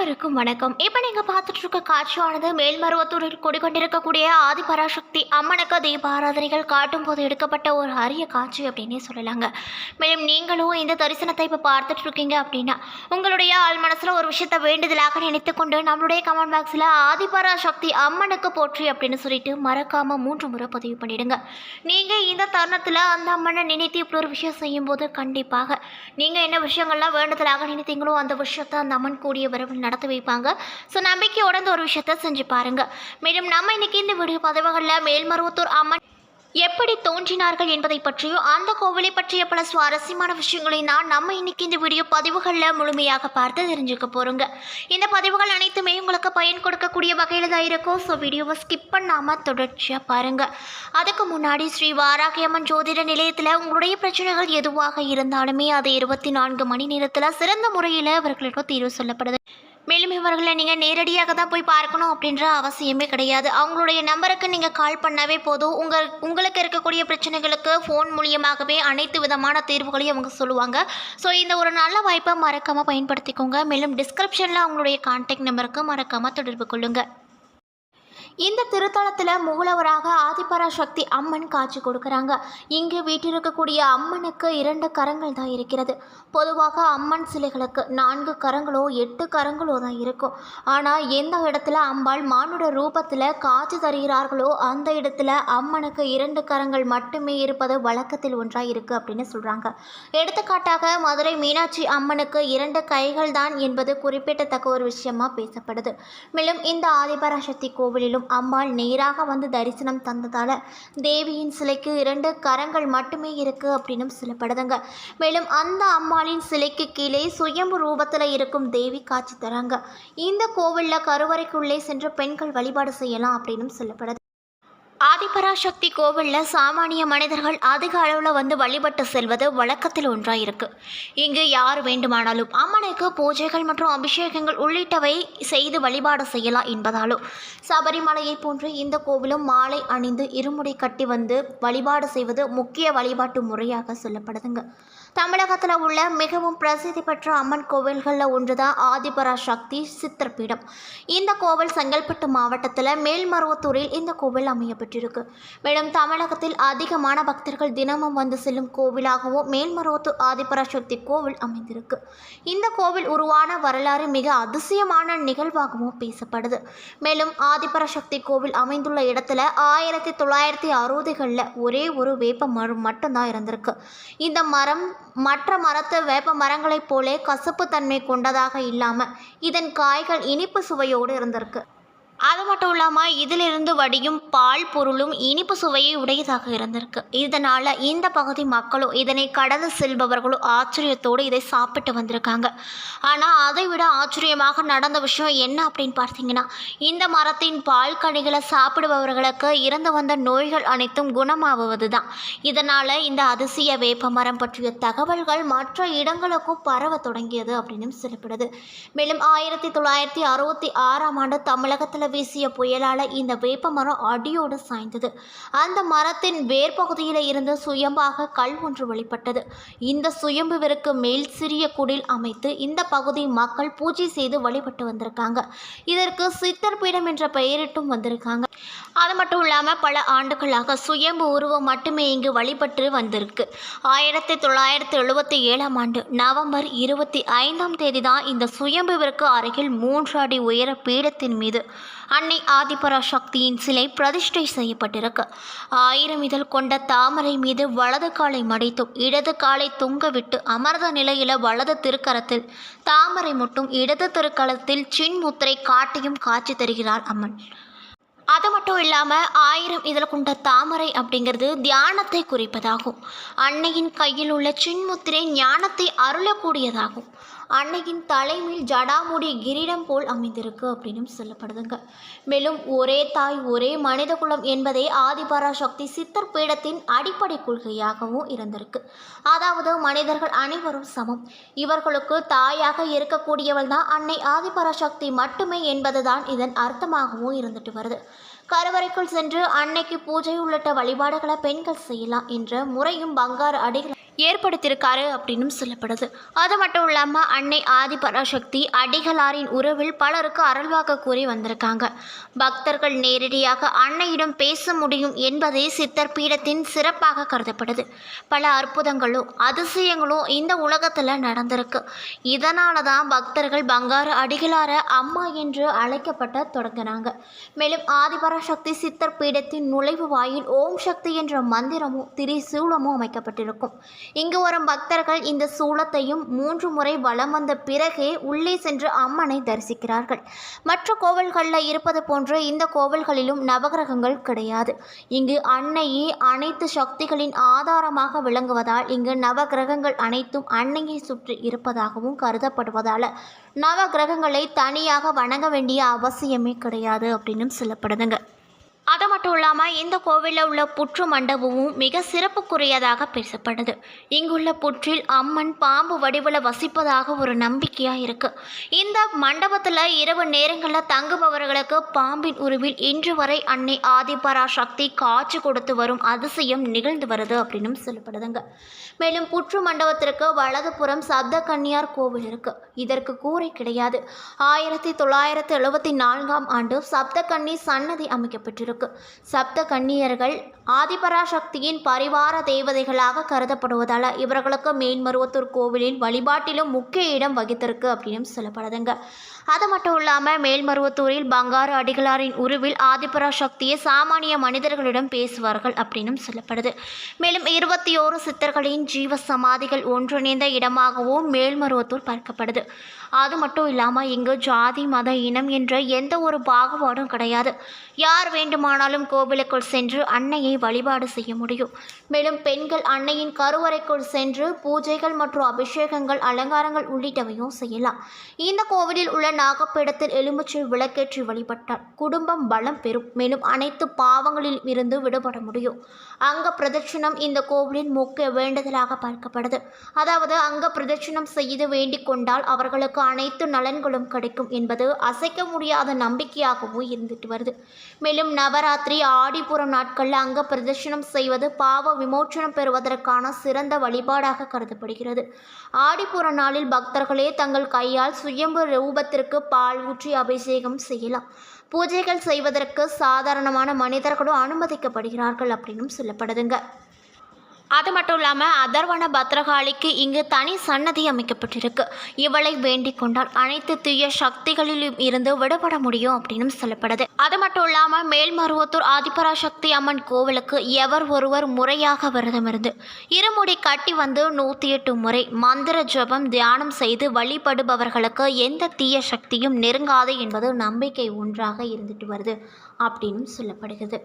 அனைவருக்கும் வணக்கம். இப்போ நீங்கள் பார்த்துட்டு இருக்க காட்சியானது மேல்மருவத்தூரில் குடிக்கொண்டிருக்கக்கூடிய ஆதிபராசக்தி அம்மனுக்கு தீபாராதனைகள் காட்டும் போது எடுக்கப்பட்ட ஒரு அரிய காட்சி அப்படின்னே சொல்லலாங்க. மேலும் நீங்களும் இந்த தரிசனத்தை இப்போ பார்த்துட்டு இருக்கீங்க அப்படின்னா உங்களுடைய ஆள் மனசில் ஒரு விஷயத்தை வேண்டுதலாக நினைத்து கொண்டு நம்மளுடைய கமெண்ட் பாக்ஸில் ஆதிபராசக்தி அம்மனுக்கு போற்றி அப்படின்னு சொல்லிட்டு மறக்காமல் மூன்று முறை பதிவு பண்ணிடுங்க. நீங்கள் இந்த தருணத்தில் அந்த அம்மனை நினைத்து இப்படி ஒரு விஷயம் செய்யும்போது கண்டிப்பாக நீங்கள் என்ன விஷயங்கள்லாம் வேண்டுதலாக நினைத்தீங்களோ அந்த விஷயத்தை அந்த அம்மன் கூடிய வரவு நடத்தி வைப்பாங்க. ஸோ நம்பிக்கையோட இந்த ஒரு விஷயத்த செஞ்சு பாருங்க. மேலும் நம்ம இன்னைக்கு இந்த வீடியோ பதிவுகளில் மேல்மருவத்தூர் அம்மன் எப்படி தோன்றினார்கள் என்பதை பற்றியும் அந்த கோவிலை பற்றிய பல சுவாரஸ்யமான விஷயங்களை நான் நம்ம இன்னைக்கு இந்த வீடியோ பதிவுகளில் முழுமையாக பார்த்து தெரிஞ்சுக்க போகிறோங்க இந்த பதிவுகள் அனைத்துமே உங்களுக்கு பயன் கொடுக்கக்கூடிய வகையில் தான் இருக்கும். ஸோ வீடியோவை ஸ்கிப் பண்ணாமல் தொடர்ச்சியாக பாருங்கள் அதுக்கு முன்னாடி ஸ்ரீ வாராகியம்மன் ஜோதிட நிலையத்தில் உங்களுடைய பிரச்சனைகள் எதுவாக இருந்தாலுமே அது இருபத்தி நான்கு மணி நேரத்தில் சிறந்த முறையில் அவர்களுக்கு தீர்வு சொல்லப்படுது. மேலும் இவர்களை நீங்கள் நேரடியாக தான் போய் பார்க்கணும் அப்படின்ற அவசியமே கிடையாது. அவங்களுடைய நம்பருக்கு நீங்கள் கால் பண்ணாவே போதும். உங்கள் உங்களுக்கு இருக்கக்கூடிய பிரச்சனைகளுக்கு ஃபோன் மூலியமாகவே அனைத்து விதமான தீர்வுகளையும் அவங்க சொல்லுவாங்க. ஸோ இந்த ஒரு நல்ல வாய்ப்பை மறக்காமல் பயன்படுத்திக்கோங்க. மேலும் டிஸ்கிரிப்ஷனில் அவங்களுடைய கான்டாக்ட் நம்பருக்கு மறக்காமல் தொடர்பு கொள்ளுங்கள் இந்த திருத்தலத்தில் மூலவராக ஆதிபராசக்தி அம்மன் காட்சி கொடுக்குறாங்க. இங்கு வீட்டிருக்கக்கூடிய அம்மனுக்கு இரண்டு கரங்கள் தான் இருக்கிறது. பொதுவாக அம்மன் சிலைகளுக்கு நான்கு கரங்களோ எட்டு கரங்களோ தான் இருக்கும். ஆனால் எந்த இடத்துல அம்பாள் மானுட ரூபத்தில் காட்சி தருகிறார்களோ அந்த இடத்துல அம்மனுக்கு இரண்டு கரங்கள் மட்டுமே இருப்பது வழக்கத்தில் ஒன்றாக இருக்குது அப்படின்னு சொல்கிறாங்க எடுத்துக்காட்டாக மதுரை மீனாட்சி அம்மனுக்கு இரண்டு கைகள் தான் என்பது குறிப்பிடத்தக்க ஒரு விஷயமா பேசப்படுது. மேலும் இந்த ஆதிபராசக்தி கோவிலிலும் அம்பாள் நேராக வந்து தரிசனம் தந்ததால் தேவியின் சிலைக்கு இரண்டு கரங்கள் மட்டுமே இருக்குது அப்படின்னும் சொல்லப்படுதுங்க மேலும் அந்த அம்பாளின் சிலைக்கு கீழே சுயம்பு ரூபத்தில் இருக்கும் தேவி காட்சி தராங்க. இந்த கோவிலில் கருவறைக்குள்ளே சென்று பெண்கள் வழிபாடு செய்யலாம் அப்படின்னும் சொல்லப்படுது ஆதிபராசக்தி கோவிலில் சாமானிய மனிதர்கள் அதிக அளவில் வந்து வழிபட்டு செல்வது வழக்கத்தில் ஒன்றாக இருக்கு இங்கு யார் வேண்டுமானாலும் அம்மனுக்கு பூஜைகள் மற்றும் அபிஷேகங்கள் உள்ளிட்டவை செய்து வழிபாடு செய்யலாம் என்பதாலும் சபரிமலையை போன்று இந்த கோவிலும் மாலை அணிந்து இருமுடி கட்டி வந்து வழிபாடு செய்வது முக்கிய வழிபாட்டு முறையாக சொல்லப்படுதுங்க. தமிழகத்தில் உள்ள மிகவும் பிரசித்தி பெற்ற அம்மன் கோவில்களில் ஒன்று தான் ஆதிபராசக்தி சித்திரப்பீடம் இந்த கோவில் செங்கல்பட்டு மாவட்டத்தில் மேல்மருவத்தூரில் இந்த கோவில் அமையப்பட்டிருக்கு மேலும் தமிழகத்தில் அதிகமான பக்தர்கள் தினமும் வந்து செல்லும் கோவிலாகவும் மேல்மருவத்தூர் ஆதிபராசக்தி கோவில் அமைந்திருக்கு. இந்த கோவில் உருவான வரலாறு மிக அதிசயமான நிகழ்வாகவும் பேசப்படுது. மேலும் ஆதிபராசக்தி கோவில் அமைந்துள்ள இடத்துல ஆயிரத்தி தொள்ளாயிரத்தி அறுபதுகளில் ஒரே ஒரு வேப்ப மரம் மட்டும்தான் இருந்திருக்கு. இந்த மரம் மற்ற மரத்து வேப்ப மரங்களைப் போலே கசப்பு தன்மை கொண்டதாக இல்லாமல் இதன் காய்கள் இனிப்பு சுவையோடு இருந்திருக்கு. அது மட்டும் இல்லாமல் இதிலிருந்து வடியும் பால் பொருளும் இனிப்பு சுவையை உடையதாக இருந்திருக்கு. இதனால் இந்த பகுதி மக்களும் இதனை கடந்து செல்பவர்களும் ஆச்சரியத்தோடு இதை சாப்பிட்டு வந்திருக்காங்க. ஆனால் அதை விட ஆச்சரியமாக நடந்த விஷயம் என்ன அப்படின்னு பார்த்தீங்கன்னா இந்த மரத்தின் பால் கனிகளை சாப்பிடுபவர்களுக்கு இறந்து வந்த நோய்கள் அனைத்தும் குணமாவது தான் இதனால் இந்த அதிசய வேப்ப மரம் பற்றிய தகவல்கள் மற்ற இடங்களுக்கும் பரவ தொடங்கியது அப்படின்னு சொல்லப்படுது. மேலும் ஆயிரத்தி தொள்ளாயிரத்தி அறுபத்தி ஆறாம் ஆண்டு தமிழகத்தில் வீசிய புயலால் இந்த வேப்ப மரம் அடியோடு சாய்ந்தது. அந்த மரத்தின் வேர்பகுதியில் இருந்து சுயம்பாக கல் ஒன்று வெளிப்பட்டது. இந்த சுயம்புவிற்கு மேல் சிறிய குடில் அமைத்து இந்த பகுதி மக்கள் பூஜை செய்து வழிபட்டு வந்திருக்காங்க. இதற்கு சித்தர் பீடம் என்ற பெயரிட்டும் வந்திருக்காங்க. அது மட்டும் இல்லாமல் பல ஆண்டுகளாக சுயம்பு உருவம் மட்டுமே இங்கு வழிபட்டு வந்திருக்கு. ஆயிரத்தி தொள்ளாயிரத்தி எழுபத்தி ஏழாம் ஆண்டு நவம்பர் இருபத்தி ஐந்தாம் தேதி தான் இந்த சுயம்புவிற்கு அருகில் மூன்று அடி உயர பீடத்தின் மீது அன்னை ஆதிபரா சக்தியின் சிலை பிரதிஷ்டை செய்யப்பட்டிருக்கு. ஆயிரம் இதழ் கொண்ட தாமரை மீது வலது காலை மடித்தும் இடது காலை தொங்கவிட்டு அமர்ந்த நிலையில வலது திருக்கரத்தில் தாமரை மட்டும் இடது திருக்கரத்தில் சின்முத்திரை காட்டியும் காட்சி தருகிறார் அம்மன். அது மட்டும் இல்லாமல் ஆயிரம் இதில் கொண்ட தாமரை அப்படிங்கிறது தியானத்தை குறிப்பதாகும். அன்னையின் கையில் உள்ள சின்முத்திரை ஞானத்தை அருளக்கூடியதாகும். அன்னையின் தலைமையில் ஜடாமுடி கிரீடம் போல் அமைந்திருக்கு அப்படின்னு சொல்லப்படுதுங்க. மேலும் ஒரே தாய் ஒரே மனித குலம் என்பதே ஆதிபராசக்தி சித்தர் பீடத்தின் அடிப்படை கொள்கையாகவும் இருந்திருக்கு. அதாவது மனிதர்கள் அனைவரும் சமம். இவர்களுக்கு தாயாக இருக்கக்கூடியவள் தான் அன்னை ஆதிபராசக்தி மட்டுமே என்பதுதான் இதன் அர்த்தமாகவும் இருந்துட்டு வருது. கருவறைக்குள் சென்று அன்னைக்கு பூஜை உள்ளிட்ட வழிபாடுகளை பெண்கள் செய்யலாம் என்ற முறையும் பங்காரு அடிகள் ஏற்படுத்தியிருக்காரு அப்படின்னும் சொல்லப்படுது. அது மட்டும் இல்லாமல் அன்னை ஆதிபராசக்தி அடிகளாரின் உறவில் பலருக்கு அருள்வாக்கு கூறி வந்திருக்காங்க. பக்தர்கள் நேரடியாக அன்னையிடம் பேச முடியும் என்பதே சித்தர் பீடத்தின் சிறப்பாக கருதப்படுது. பல அற்புதங்களும் அதிசயங்களும் இந்த உலகத்தில் நடந்திருக்கு. இதனால தான் பக்தர்கள் பங்காரு அடிகளார அம்மா என்று அழைக்கப்பட்ட தொடங்கினாங்க. மேலும் ஆதிபராசக்தி சித்தர் பீடத்தின் நுழைவு வாயில் ஓம் சக்தி என்ற மந்திரமும் திரிசூலமும் அமைக்கப்பட்டிருக்கும். இங்கு வரும் பக்தர்கள் இந்த சூலத்தையும் மூன்று முறை வலம் வந்த பிறகே உள்ளே சென்று அம்மனை தரிசிக்கிறார்கள். மற்ற கோவில்களில் இருப்பது போன்று இந்த கோவில்களிலும் நவகிரகங்கள் கிடையாது. இங்கு அன்னையே அனைத்து சக்திகளின் ஆதாரமாக விளங்குவதால் இங்கு நவகிரகங்கள் அனைத்தும் அன்னையை சுற்றி இருப்பதாகவும் கருதப்படுவதால் நவகிரகங்களை தனியாக வணங்க வேண்டிய அவசியமே கிடையாது அப்படின்னு சொல்லப்படுதுங்க. அது மட்டும் இல்லாமல் இந்த கோவிலில் உள்ள புற்று மண்டபமும் மிக சிறப்புக்குரியதாக பேசப்படுது. இங்குள்ள புற்றில் அம்மன் பாம்பு வடிவில் வசிப்பதாக ஒரு நம்பிக்கையாக இருக்குது இந்த மண்டபத்தில் இரவு நேரங்களில் தங்குபவர்களுக்கு பாம்பின் உருவில் இன்று வரை அன்னை ஆதிபரா சக்தி காட்சி கொடுத்து வரும் அதிசயம் நிகழ்ந்து வருது அப்படின்னு சொல்லப்படுதுங்க. மேலும் புற்று மண்டபத்திற்கு வலதுபுறம் சப்த கன்னியார் கோவில் இருக்கு. இதற்கு கூரை கிடையாது. ஆயிரத்தி தொள்ளாயிரத்தி எழுபத்தி நான்காம் ஆண்டு சப்த கன்னி சன்னதி அமைக்கப்பட்டிருக்கு இருக்கும் சப்த கன்னியர்கள் ஆதிபராசக்தியின் பரிவார தேவதைகளாக கருதப்படுவதால் இவர்களுக்கு மேல்மருவத்தூர் கோவிலின் வழிபாட்டிலும் முக்கிய இடம் வகித்திருக்கு அப்படின்னு சொல்லப்படுதுங்க. அது மட்டும் இல்லாமல் மேல்மருவத்தூரில் பங்காரு அடிகளாரின் உருவில் ஆதிபராசக்தியை சாமானிய மனிதர்களிடம் பேசுவார்கள் அப்படின்னும் சொல்லப்படுது. மேலும் இருபத்தி ஓரு சித்தர்களின் ஜீவ சமாதிகள் ஒன்றிணைந்த இடமாகவும் மேல்மருவத்தூர் பார்க்கப்படுது. அது மட்டும் இல்லாமல் இங்கு ஜாதி மத இனம் என்ற எந்த ஒரு பாகுபாடும் கிடையாது. யார் வேண்டுமானாலும் கோவிலுக்குள் சென்று அன்னையை வழிபாடு செய்ய முடியும். மேலும் பெண்கள் அன்னையின் கருவறைக்குள் சென்று பூஜைகள் மற்றும் அபிஷேகங்கள் அலங்காரங்கள் உள்ளிட்டவையும் செய்யலாம். இந்த கோவிலில் உள்ள நாகப்பீடத்தில் எலுமிச்சை விளக்கேற்றி வழிபட்டால் குடும்பம் பலம் பெறும். மேலும் அனைத்து பாவங்களில் இருந்து விடுபட முடியும். அங்க பிரதட்சிணம் இந்த கோவிலின் முக்கிய வேண்டுதலாக பார்க்கப்படுது. அதாவது அங்க பிரதட்சிணம் செய்து வேண்டிக் கொண்டால் அவர்களுக்கு அனைத்து நலன்களும் கிடைக்கும் என்பது அசைக்க முடியாத நம்பிக்கையாகவும் இருந்துட்டு வருது. மேலும் நவராத்திரி ஆடிப்புறம் நாட்களில் அங்க பிரதட்சணம் செய்வது பாவ விமோச்சனம் பெறுவதற்கான சிறந்த வழிபாடாக கருதப்படுகிறது. ஆடிப்புற நாளில் பக்தர்களே தங்கள் கையால் சுயம்பு ரூபத்திற்கு பால் ஊற்றி அபிஷேகம் செய்யலாம். பூஜைகள் செய்வதற்கு சாதாரணமான மனிதர்களும் அனுமதிக்கப்படுகிறார்கள் அப்படின்னும் சொல்லப்படுதுங்க. அது மட்டும் இல்லாமல் அதர்வன பத்ரகாளிக்கு இங்கு தனி சன்னதி அமைக்கப்பட்டிருக்கு. இவளை வேண்டிக் கொண்டால் அனைத்து தீய சக்திகளிலும் இருந்து விடுபட முடியும் அப்படின்னு சொல்லப்படுது. அது மட்டும் இல்லாமல் மேல்மருவத்தூர் ஆதிபராசக்தி அம்மன் கோவிலுக்கு எவர் ஒருவர் முறையாக விரதம் இருந்து இருமுடி கட்டி வந்து நூற்றி எட்டு முறை மந்திர ஜபம் தியானம் செய்து வழிபடுபவர்களுக்கு எந்த தீய சக்தியும் நெருங்காது என்பது நம்பிக்கை ஒன்றாக இருந்துட்டு வருது அப்படின்னு சொல்லப்படுகிறது.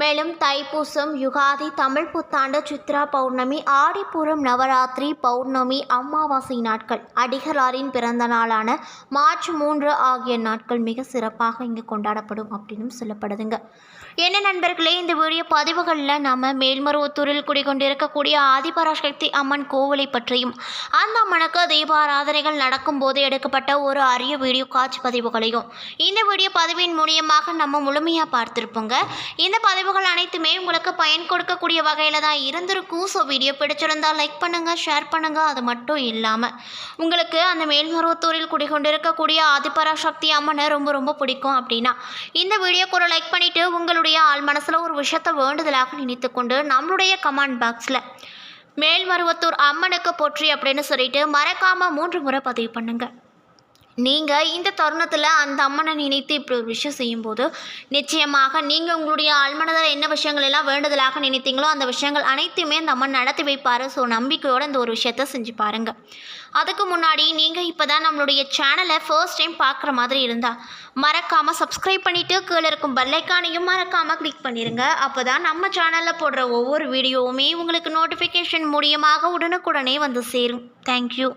மேலும் தைப்பூசம் யுகாதி தமிழ் புத்தாண்டு சித்ரா பௌர்ணமி ஆடிப்பூரம் நவராத்திரி பௌர்ணமி அமாவாசை நாட்கள் அடிகளாரின் பிறந்த நாளான மார்ச் மூன்று ஆகிய நாட்கள் மிக சிறப்பாக இங்கு கொண்டாடப்படும் அப்படின்னு சொல்லப்படுதுங்க. என்ன நண்பர்களே இந்த வீடியோ பதிவுகளில் நம்ம மேல்மருவத்தூரில் குடிகொண்டிருக்கக்கூடிய ஆதிபராசக்தி அம்மன் கோவிலை பற்றியும் அந்த அம்மனுக்கு தீபாராதனைகள் நடக்கும்போது எடுக்கப்பட்ட ஒரு அரிய வீடியோ காட்சி பதிவுகளையும் இந்த வீடியோ பதிவின் மூலியமாக நம்ம முழுமையாக பார்த்துருப்போங்க. இந்த பதிவுகள் அனைத்துமே உங்களுக்கு பயன் கொடுக்கக்கூடிய வகையில் தான் இருந்திருக்கும். ஸோ வீடியோ பிடிச்சிருந்தால் லைக் பண்ணுங்கள் ஷேர் பண்ணுங்கள் அது மட்டும் இல்லாமல் உங்களுக்கு அந்த மேல்மருவத்தூரில் குடிகொண்டிருக்கக்கூடிய ஆதிபராசக்தி அம்மனை ரொம்ப ரொம்ப பிடிக்கும் அப்படின்னா இந்த வீடியோக்கு ஒரு லைக் பண்ணிவிட்டு உங்களுடைய ஆள் மனசில் ஒரு விஷயத்தை வேண்டுதலாக நினைத்துக்கொண்டு நம்மளுடைய கமெண்ட் பாக்ஸில் மேல்மருவத்தூர் அம்மனுக்கு போற்றி அப்படின்னு சொல்லிட்டு மறக்காமல் மூன்று முறை பதிவு பண்ணுங்கள் நீங்கள் இந்த தருணத்தில் அந்த அம்மனை நினைத்து இப்படி ஒரு விஷயம் செய்யும்போது நிச்சயமாக நீங்கள் உங்களுடைய ஆழ்மனதில் என்ன விஷயங்கள் எல்லாம் வேண்டுதலாக நினைத்தீங்களோ அந்த விஷயங்கள் அனைத்தையுமே அந்த அம்மன் நடத்தி வைப்பார். ஸோ நம்பிக்கையோடு இந்த ஒரு விஷயத்த செஞ்சு பாருங்கள் அதுக்கு முன்னாடி நீங்கள் இப்போ தான் நம்மளுடைய சேனலை ஃபர்ஸ்ட் டைம் பார்க்குற மாதிரி இருந்தால் மறக்காமல் சப்ஸ்கிரைப் பண்ணிவிட்டு கீழே இருக்கும் பெல்லைக்கானையும் மறக்காமல் கிளிக் பண்ணிடுங்க அப்போ தான் நம்ம சேனலில் போடுற ஒவ்வொரு வீடியோவுமே உங்களுக்கு நோட்டிஃபிகேஷன் மூலியமாக உடனுக்குடனே வந்து சேரும். தேங்க்யூ